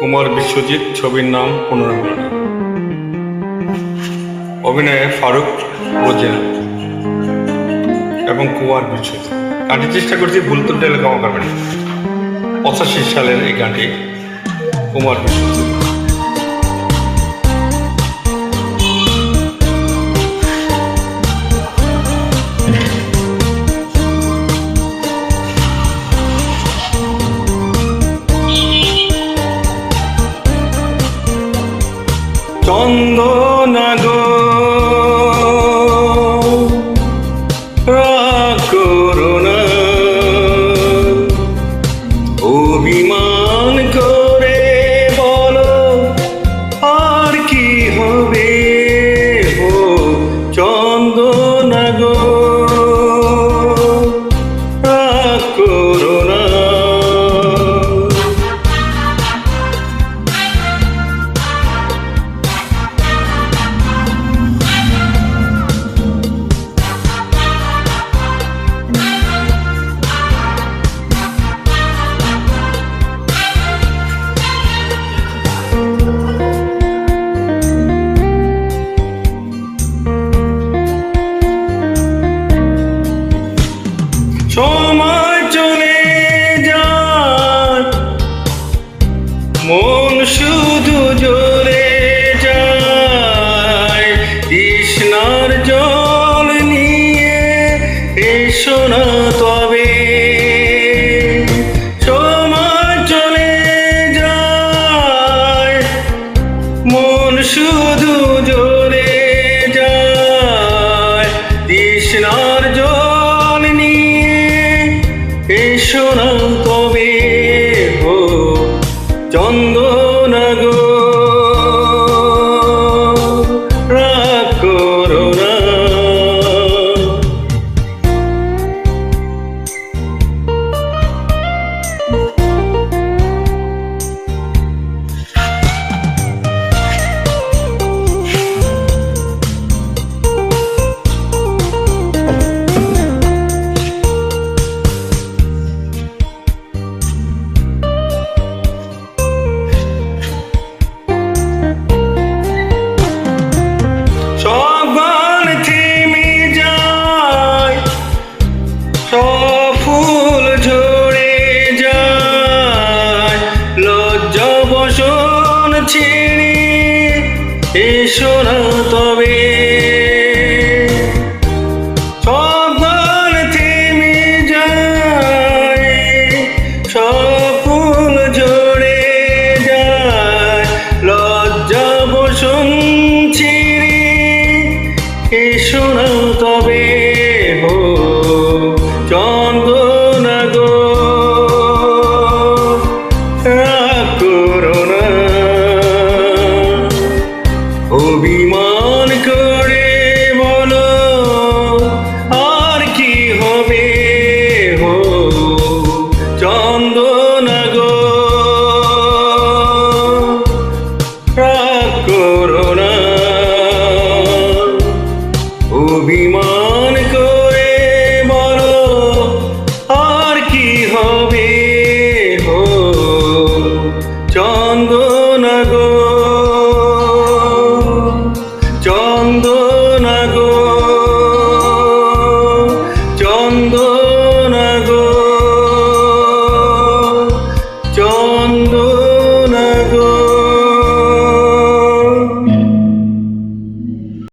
কুমার বিশ্বজিৎ ছবির নাম পুনর্মিলনী অভিনয়ে ফারুক রোজেন এবং কুমার বিশ্বজিৎ। গানটি চেষ্টা করছি ভুল তো হলে ক্ষমা করবেন পঁচাশি সালের এই গানটি কুমার বিশ্বজিৎ। অভিমান মন শুধু জোরে যায়। তৃষ্ণার জল নিয়ে এসো না তবে। সময় চলে যায়। মন শুধু ফুল ঝরে যায়। লজ্জ বসন ছেড়ে এসো না তবে। imã